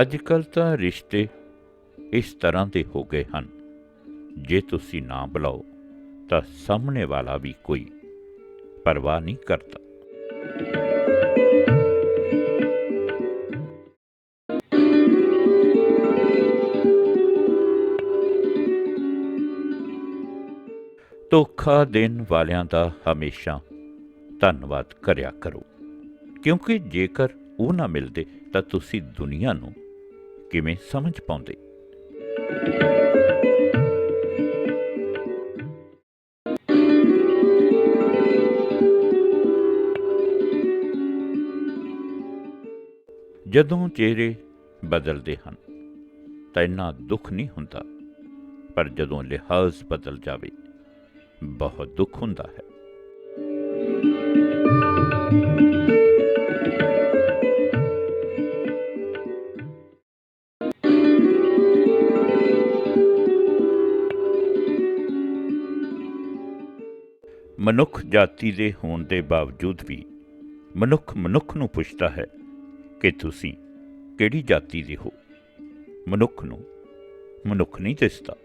ਅੱਜ ਕੱਲ ਤਾਂ ਰਿਸ਼ਤੇ ਇਸ ਤਰ੍ਹਾਂ ਦੇ ਹੋ ਗਏ ਹਨ। ਜੇ ਤੁਸੀਂ ਨਾ ਬੁਲਾਓ, ਤਾਂ ਸਾਹਮਣੇ ਵਾਲਾ ਵੀ ਕੋਈ ਪਰਵਾਹ ਨਹੀਂ ਕਰਦਾ। ਧੋਖਾ ਦੇਣ ਵਾਲਿਆਂ ਦਾ ਹਮੇਸ਼ਾ ਧੰਨਵਾਦ ਕਰਿਆ ਕਰੋ। ਕਿਉਂਕਿ ਜੇਕਰ ਉਹ ਨਾ ਮਿਲਦੇ, ਤਾਂ ਤੁਸੀਂ ਦੁਨੀਆ ਨੂੰ ਕਿਵੇਂ ਸਮਝ ਪਾਉਂਦੇ? ਜਦੋਂ ਚਿਹਰੇ ਬਦਲਦੇ ਹਨ, ਤਾਂ ਇੰਨਾ ਦੁੱਖ ਨਹੀਂ ਹੁੰਦਾ, ਪਰ ਜਦੋਂ ਲਿਹਾਜ਼ ਬਦਲ ਜਾਵੇ, ਬਹੁਤ ਦੁੱਖ ਹੁੰਦਾ ਹੈ। ਮਨੁੱਖ ਜਾਤੀ ਦੇ ਹੋਣ ਦੇ ਬਾਵਜੂਦ ਵੀ ਮਨੁੱਖ ਮਨੁੱਖ ਨੂੰ ਪੁੱਛਦਾ ਹੈ ਕਿ ਤੁਸੀਂ ਕਿਹੜੀ ਜਾਤੀ ਦੇ ਹੋ? ਮਨੁੱਖ ਨੂੰ ਮਨੁੱਖ ਨਹੀਂ ਦਿਸਦਾ।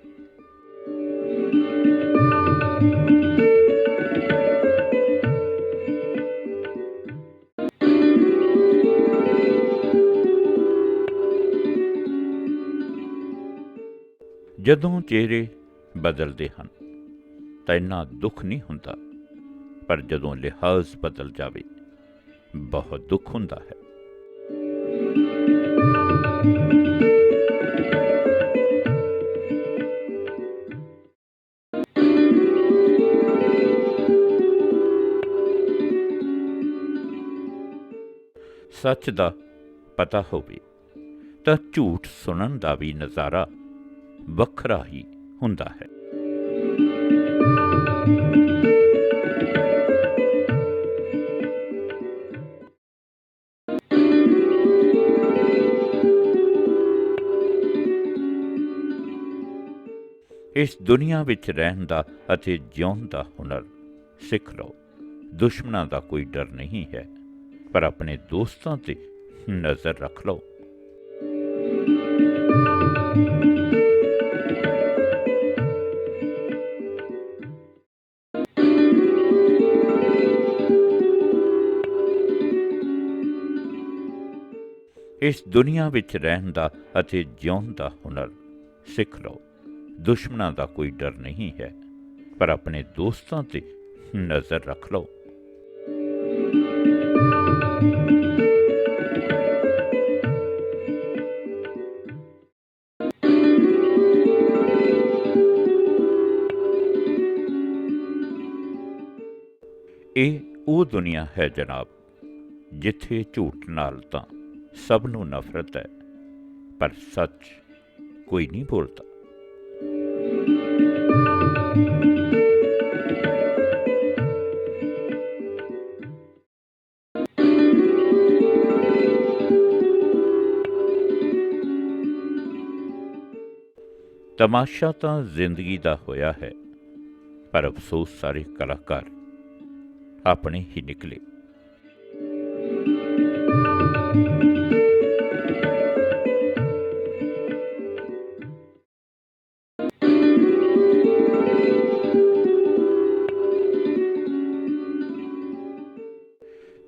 ਜਦੋਂ ਚਿਹਰੇ ਬਦਲਦੇ ਹਨ, ਤਾਂ ਇੰਨਾ ਦੁੱਖ ਨਹੀਂ ਹੁੰਦਾ। ਪਰ ਜਦੋਂ ਲਿਹਾਜ਼ ਬਦਲ ਜਾਵੇ, ਬਹੁਤ ਦੁੱਖ ਹੁੰਦਾ ਹੈ। ਸੱਚ ਦਾ ਪਤਾ ਹੋਵੇ ਤਾਂ ਝੂਠ ਸੁਣਨ ਦਾ ਵੀ ਨਜ਼ਾਰਾ ਵੱਖਰਾ ਹੀ ਹੁੰਦਾ ਹੈ। ਇਸ ਦੁਨੀਆ ਵਿੱਚ ਰਹਿਣ ਦਾ ਅਤੇ ਜਿਉਣ ਦਾ ਹੁਨਰ। ਸਿੱਖ ਲਓ, ਦੁਸ਼ਮਣਾਂ ਦਾ ਕੋਈ ਡਰ ਨਹੀਂ ਹੈ, ਪਰ ਆਪਣੇ ਦੋਸਤਾਂ ਤੇ ਨਜ਼ਰ ਰੱਖ ਲਓ। ਇਸ ਦੁਨੀਆ ਵਿੱਚ ਰਹਿਣ ਦਾ ਅਤੇ ਜਿਉਣ ਦਾ ਹੁਨਰ। ਸਿੱਖ ਲਓ ਦੁਸ਼ਮਣਾਂ ਦਾ ਕੋਈ ਡਰ ਨਹੀਂ ਹੈ, ਪਰ ਆਪਣੇ ਦੋਸਤਾਂ ਤੇ ਨਜ਼ਰ ਰੱਖ ਲਓ। ਇਹ ਉਹ ਦੁਨੀਆ ਹੈ ਜਨਾਬ, ਜਿੱਥੇ ਝੂਠ ਨਾਲ ਤਾਂ ਸਭ ਨੂੰ ਨਫ਼ਰਤ ਹੈ, ਪਰ ਸੱਚ ਕੋਈ ਨਹੀਂ ਬੋਲਦਾ। ਤਮਾਸ਼ਾ ਤਾਂ ਜ਼ਿੰਦਗੀ ਦਾ ਹੋਇਆ ਹੈ ਪਰ ਅਫਸੋਸ ਸਾਰੇ ਕਲਾਕਾਰ ਆਪਣੇ ਹੀ ਨਿਕਲੇ।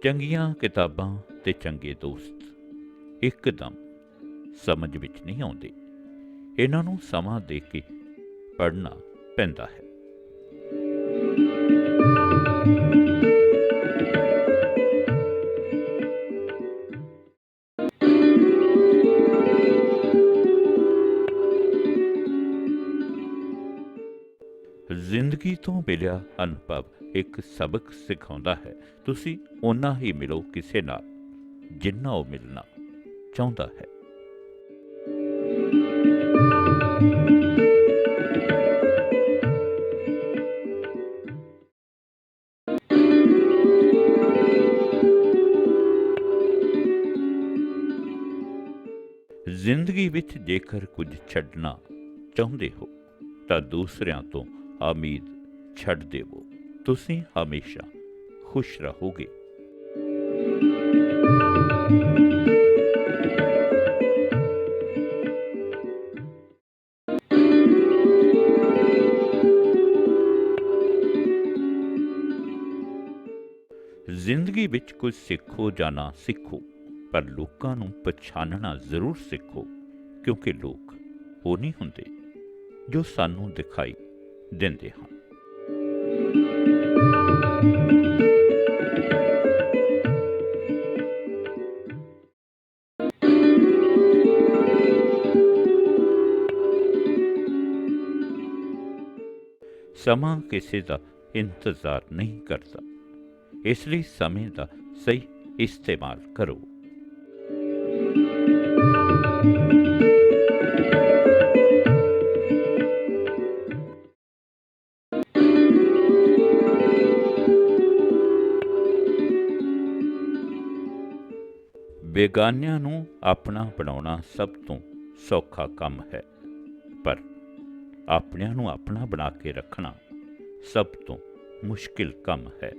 ਚੰਗੀਆਂ ਕਿਤਾਬਾਂ ਤੇ ਚੰਗੇ ਦੋਸਤ। ਇੱਕਦਮ ਸਮਝ ਵਿੱਚ ਨਹੀਂ ਆਉਂਦੇ। ਇਹਨਾਂ ਨੂੰ ਸਮਾਂ ਦੇ ਕੇ ਪੜ੍ਹਨਾ ਪੈਂਦਾ ਹੈ। ਜ਼ਿੰਦਗੀ ਤੋਂ ਮਿਲਿਆ ਅਨੁਭਵ ਇੱਕ ਸਬਕ ਸਿਖਾਉਂਦਾ ਹੈ। ਤੁਸੀਂ ਓਨਾ ਹੀ ਮਿਲੋ ਕਿਸੇ ਨਾਲ, ਜਿੰਨਾ ਉਹ ਮਿਲਣਾ ਚਾਹੁੰਦਾ ਹੈ। ਜ਼ਿੰਦਗੀ ਵਿੱਚ ਜੇਕਰ ਕੁਝ ਛੱਡਣਾ ਚਾਹੁੰਦੇ ਹੋ, ਤਾਂ ਦੂਸਰਿਆਂ ਤੋਂ ਉਮੀਦ ਛੱਡ ਦੇਵੋ। ਤੁਸੀਂ ਹਮੇਸ਼ਾ ਖੁਸ਼ ਰਹੋਗੇ। ਜ਼ਿੰਦਗੀ ਵਿੱਚ ਕੁਝ ਸਿੱਖੋ ਜਾਣਾ ਸਿੱਖੋ, ਪਰ ਲੋਕਾਂ ਨੂੰ ਪਛਾਣਨਾ ਜ਼ਰੂਰ ਸਿੱਖੋ, ਕਿਉਂਕਿ ਲੋਕ ਉਹ ਨਹੀਂ ਹੁੰਦੇ ਜੋ ਸਾਨੂੰ ਦਿਖਾਈ ਦਿੰਦੇ ਹਨ। ਸਮਾਂ ਕਿਸੇ ਦਾ ਇੰਤਜ਼ਾਰ ਨਹੀਂ ਕਰਦਾ। ਇਸ ਲਈ ਸਮੇਂ ਦਾ ਸਹੀ ਇਸਤੇਮਾਲ ਕਰੋ। ਬੇਗਾਨਿਆਂ ਨੂੰ ਆਪਣਾ ਬਣਾਉਣਾ ਸਭ ਤੋਂ ਸੌਖਾ ਕੰਮ ਹੈ। ਪਰ ਆਪਣਿਆਂ ਨੂੰ ਆਪਣਾ ਬਣਾ ਕੇ ਰੱਖਣਾ ਸਭ ਤੋਂ ਮੁਸ਼ਕਿਲ ਕੰਮ ਹੈ।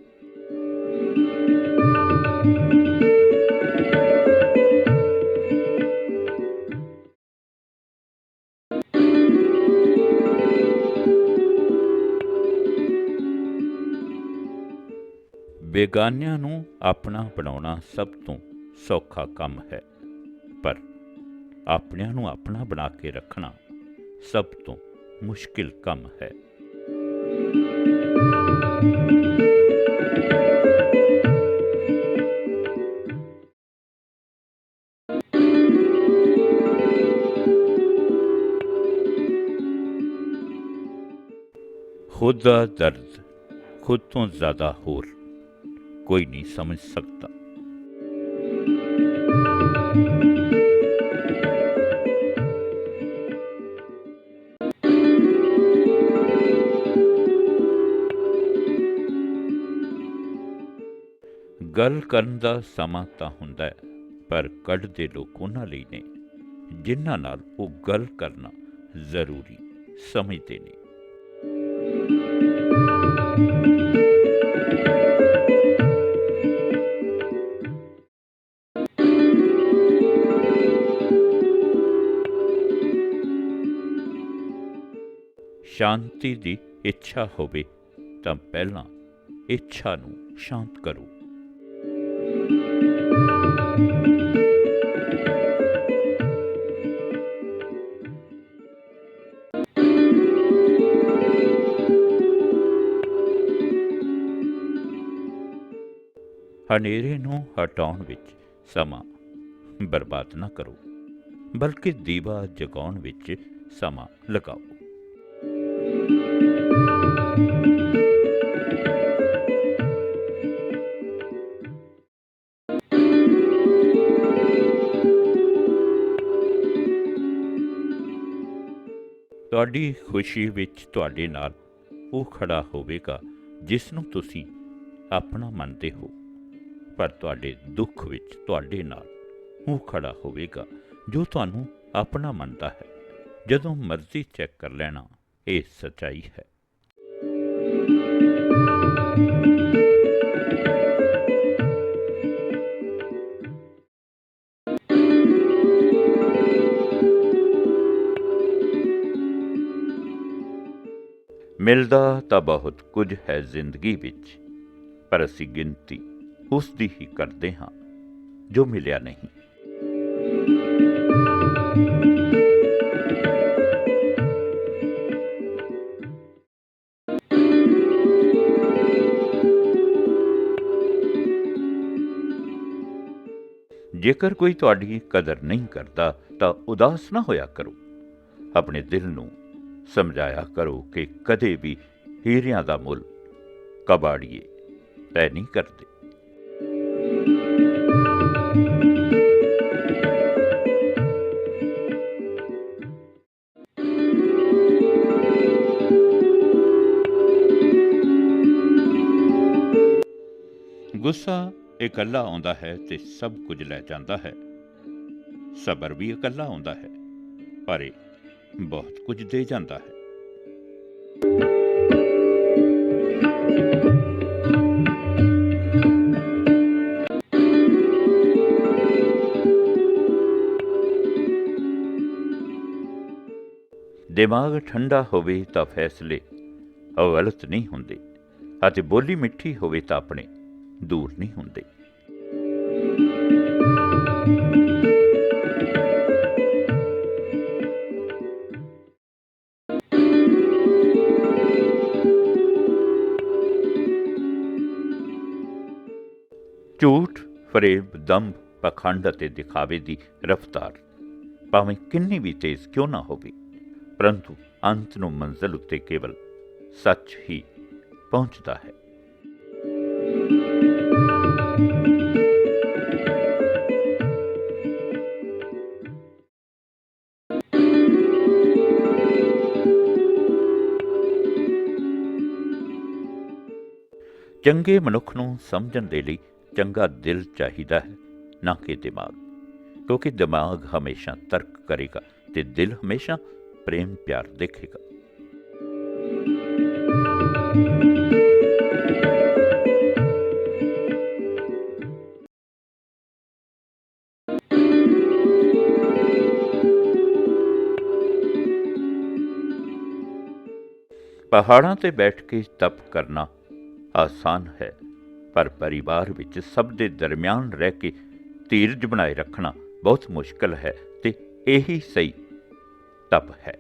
ਬੇਗਾਨਿਆਂ ਨੂੰ ਆਪਣਾ ਬਣਾਉਣਾ ਸਭ ਤੋਂ ਸੌਖਾ ਕੰਮ ਹੈ। ਪਰ ਆਪਣਿਆਂ ਨੂੰ ਆਪਣਾ ਬਣਾ ਕੇ ਰੱਖਣਾ ਸਭ ਤੋਂ ਮੁਸ਼ਕਿਲ ਕੰਮ ਹੈ। ਖੁਦ ਦਾ ਦਰਦ ਖੁਦ ਤੋਂ ਜ਼ਿਆਦਾ ਹੋਰ ਕੋਈ ਨਹੀਂ ਸਮਝ ਸਕਦਾ। ਗੱਲ ਕਰਨ ਦਾ ਸਮਾਂ ਤਾਂ ਹੁੰਦਾ ਹੈ, ਪਰ ਕੱਢਦੇ ਲੋਕ ਉਹਨਾਂ ਲਈ ਨੇ, ਜਿਨ੍ਹਾਂ ਨਾਲ ਉਹ ਗੱਲ ਕਰਨਾ ਜ਼ਰੂਰੀ ਸਮਝਦੇ ਨੇ। ਸ਼ਾਂਤੀ ਦੀ ਇੱਛਾ ਹੋਵੇ, ਤਾਂ ਪਹਿਲਾਂ ਇੱਛਾ ਨੂੰ ਸ਼ਾਂਤ ਕਰੋ। ਹਨੇਰੇ ਨੂੰ ਹਟਾਉਣ ਵਿੱਚ ਸਮਾਂ ਬਰਬਾਦ ਨਾ ਕਰੋ, ਬਲਕਿ ਦੀਵਾ ਜਗਾਉਣ ਵਿੱਚ ਸਮਾਂ ਲਗਾਓ। ਤੁਹਾਡੀ ਖੁਸ਼ੀ ਵਿੱਚ ਤੁਹਾਡੇ ਨਾਲ ਉਹ ਖੜਾ ਹੋਵੇਗਾ ਜਿਸ ਨੂੰ ਤੁਸੀਂ ਆਪਣਾ ਮੰਨਦੇ ਹੋ। ਪਰ ਤੁਹਾਡੇ ਦੁੱਖ ਵਿੱਚ ਤੁਹਾਡੇ ਨਾਲ ਉਹ ਖੜਾ ਹੋਵੇਗਾ ਜੋ ਤੁਹਾਨੂੰ ਆਪਣਾ ਮੰਨਦਾ ਹੈ। ਜਦੋਂ ਮਰਜ਼ੀ ਚੈੱਕ ਕਰ ਲੈਣਾ, ਇਹ ਸਚਾਈ ਹੈ। ਮਿਲਦਾ ਤਾਂ ਬਹੁਤ ਕੁਝ ਹੈ ਜ਼ਿੰਦਗੀ ਵਿੱਚ, ਪਰ ਅਸੀਂ ਗਿਣਤੀ ਉਸ ਦੀ ਹੀ ਕਰਦੇ ਹਾਂ, ਜੋ ਮਿਲਿਆ ਨਹੀਂ। ਜੇਕਰ ਕੋਈ ਤੁਹਾਡੀ ਕਦਰ ਨਹੀਂ ਕਰਦਾ, ਤਾਂ ਉਦਾਸ ਨਾ ਹੋਇਆ ਕਰੋ। ਆਪਣੇ ਦਿਲ ਨੂੰ ਸਮਝਾਇਆ ਕਰੋ ਕਿ ਕਦੇ ਵੀ ਹੀਰਿਆਂ ਦਾ ਮੁੱਲ ਕਬਾੜੀਏ ਤੈ ਨਹੀਂ ਕਰਦੇ। ਗੁੱਸਾ ਇਕੱਲਾ ਆਉਂਦਾ ਹੈ ਤੇ ਸਭ ਕੁਝ ਲੈ ਜਾਂਦਾ ਹੈ। ਸਬਰ ਵੀ ਇਕੱਲਾ ਆਉਂਦਾ ਹੈ, ਪਰ ਇਹ ਬਹੁਤ ਕੁਝ ਦੇ ਜਾਂਦਾ ਹੈ। ਦਿਮਾਗ ਠੰਡਾ ਹੋਵੇ ਤਾਂ ਫੈਸਲੇ ਗਲਤ ਨਹੀਂ ਹੁੰਦੇ ਅਤੇ ਬੋਲੀ ਮਿੱਠੀ ਹੋਵੇ ਤਾਂ ਆਪਣੇ, ਦੂਰ ਨਹੀਂ ਹੁੰਦੇ। ਫਰੇਬ ਦੰਭ ਪਖੰਡ ਅਤੇ ਦਿਖਾਵੇ ਦੀ ਰਫ਼ਤਾਰ। ਭਾਵੇਂ ਕਿੰਨੀ ਵੀ ਤੇਜ਼ ਕਿਉਂ ਨਾ ਹੋਵੇ, ਪਰੰਤੂ ਅੰਤ ਨੂੰ ਮੰਜ਼ਲ ਉੱਤੇ ਕੇਵਲ ਸੱਚ ਹੀ ਪਹੁੰਚਦਾ ਹੈ। ਚੰਗੇ ਮਨੁੱਖ ਨੂੰ ਸਮਝਣ ਦੇ ਲਈ ਚੰਗਾ ਦਿਲ ਚਾਹੀਦਾ ਹੈ ਨਾ ਕਿ ਦਿਮਾਗ ਕਿਉਂਕਿ ਦਿਮਾਗ ਹਮੇਸ਼ਾ ਤਰਕ ਕਰੇਗਾ ਤੇ ਦਿਲ ਹਮੇਸ਼ਾ ਪ੍ਰੇਮ ਪਿਆਰ ਦੇਖੇਗਾ ਪਹਾੜਾਂ ਤੇ ਬੈਠ ਕੇ ਤਪ ਕਰਨਾ ਆਸਾਨ ਹੈ ਪਰ ਪਰਿਵਾਰ ਵਿੱਚ ਸਭ ਦੇ ਦਰਮਿਆਨ ਰਹਿ ਕੇ ਧੀਰਜ ਬਣਾਏ ਰੱਖਣਾ ਬਹੁਤ ਮੁਸ਼ਕਲ ਹੈ ਤੇ ਇਹੀ ਸਹੀ ਤਪ ਹੈ।